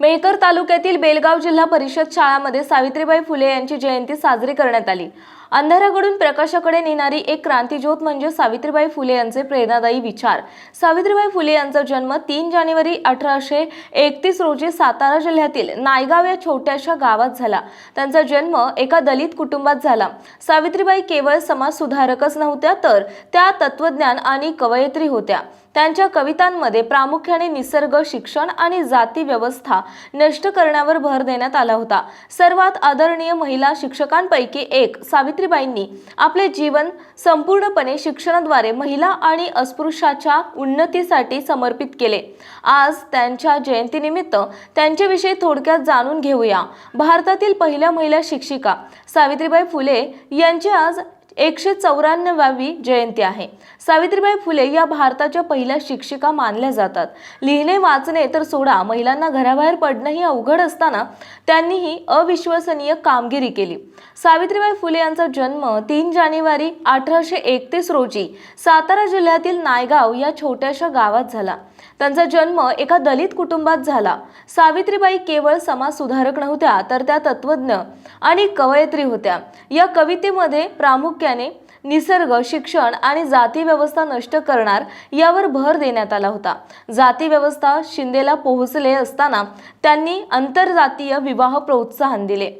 मेहकर तालुक्यातील बेलगाव जिल्हा परिषद शाळामध्ये सावित्रीबाई फुले यांची जयंती साजरी करण्यात आली. अंधाराकडून प्रकाशाकडे नेणारी एक क्रांतीज्योत म्हणजे सावित्रीबाई फुले यांचे प्रेरणादायी विचार. सावित्रीबाई फुले यांचा जन्म तीन जानेवारी अठराशे एकतीस रोजी सातारा जिल्ह्यातील नायगाव या छोट्याशा गावात झाला. त्यांचा जन्म एका दलित कुटुंबात झाला. सावित्रीबाई केवळ समाज सुधारकच नव्हत्या तर त्या तत्वज्ञान आणि कवयित्री होत्या. त्यांच्या कवितांमध्ये प्रामुख्याने निसर्ग शिक्षण आणि जाती व्यवस्था नष्ट करण्यावर भर देण्यात आला होता. सर्वात आदरणीय महिला शिक्षकांपैकी एक सावित्रीबाईंनी आपले जीवन संपूर्णपणे शिक्षणाद्वारे महिला आणि अस्पृश्याच्या उन्नतीसाठी समर्पित केले. आज त्यांच्या जयंतीनिमित्त त्यांच्याविषयी थोडक्यात जाणून घेऊया. भारतातील पहिल्या महिला शिक्षिका सावित्रीबाई फुले यांची आज एकशे चौऱ्याण्णवावी जयंती आहे. सावित्रीबाई फुले या भारताच्या पहिल्या शिक्षिका मानल्या जातात. लिहिणे वाचणे तर सोडा महिलांना घराबाहेर पडणंही अवघड असताना त्यांनीही अविश्वसनीय कामगिरी केली. सावित्रीबाई फुले यांचा जन्म तीन जानेवारी अठराशे एकतीस रोजी सातारा जिल्ह्यातील नायगाव या छोट्याशा गावात झाला. त्यांचा जन्म एका दलित कुटुंबात झाला. सावित्रीबाई केवळ समाजसुधारक नव्हत्या तर त्या तत्वज्ञ आणि कवयित्री होत्या. या कवितेमध्ये प्रामुख्याने निसर्ग शिक्षण आणि जाती व्यवस्था नष्ट करणार यावर भर देण्यात आला होता. जाती व्यवस्था शिंदेला पोहोचले असताना त्यांनी आंतरजातीय विवाह प्रोत्साहन दिले.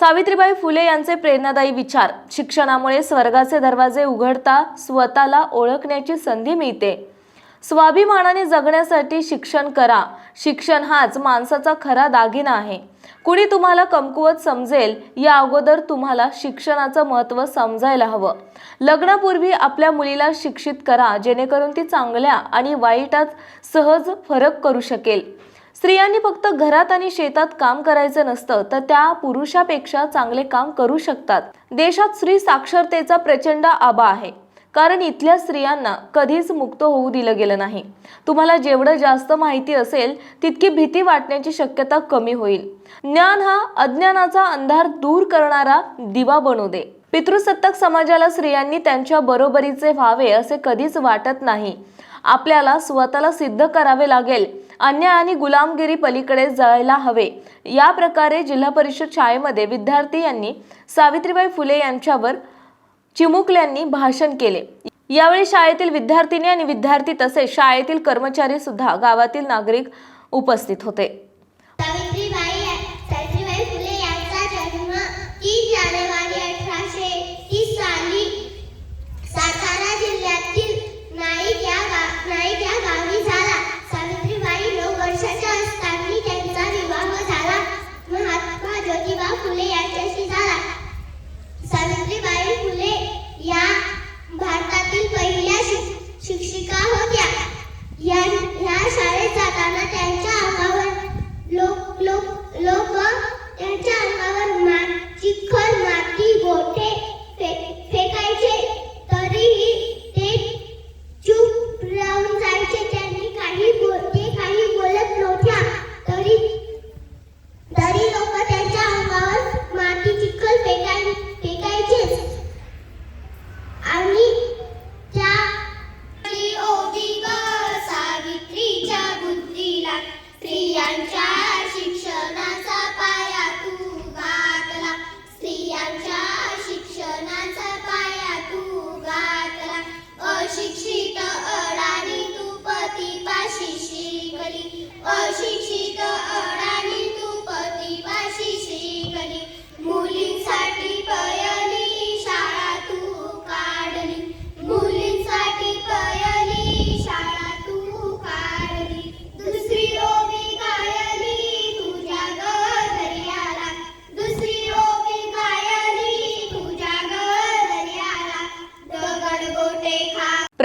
सावित्रीबाई फुले यांचे प्रेरणादायी विचार शिक्षणामुळे स्वर्गाचे दरवाजे उघडता स्वतःला ओळखण्याची संधी मिळते. स्वाभिमानाने जगण्यासाठी शिक्षण करा. शिक्षण हाच माणसाचा खरा दागिना आहे. कुणी तुम्हाला कमकुवत समजेल या अगोदर तुम्हाला शिक्षणाचं महत्त्व समजायला हवं. लग्नापूर्वी आपल्या मुलीला शिक्षित करा जेणेकरून ती चांगल्या आणि वाईटात सहज फरक करू शकेल. स्त्रियांनी फक्त घरात आणि शेतात काम करायचं नसतं तर त्या पुरुषापेक्षा चांगले काम करू शकतात. देशात स्त्री साक्षरतेचा प्रचंड आबा आहे. कारण इथल्या स्त्रियांना कधीच मुक्त होऊ दिलं गेलं नाही. तुम्हाला जेवढं जास्त माहिती असेल तितकी भीती वाटण्याची शक्यता कमी होईल. ज्ञान हा अज्ञानाचा अंधार दूर करणारा दिवा बनू दे. पितृसत्ताक समाजाला स्त्रियांनी त्यांच्या बरोबरीचे व्हावे असे कधीच वाटत नाही. आपल्याला स्वतःला सिद्ध करावे लागेल. अन्याय आणि गुलामगिरी पलीकडे जायला हवे. या प्रकारे जिल्हा परिषद शाळेमध्ये विद्यार्थी यांनी सावित्रीबाई फुले यांच्यावर चिमुकल्यांनी भाषण केले. यावेळी शाळेतील विद्यार्थिनी आणि विद्यार्थी तसेच शाळेतील कर्मचारी सुद्धा गावातील नागरिक उपस्थित होते.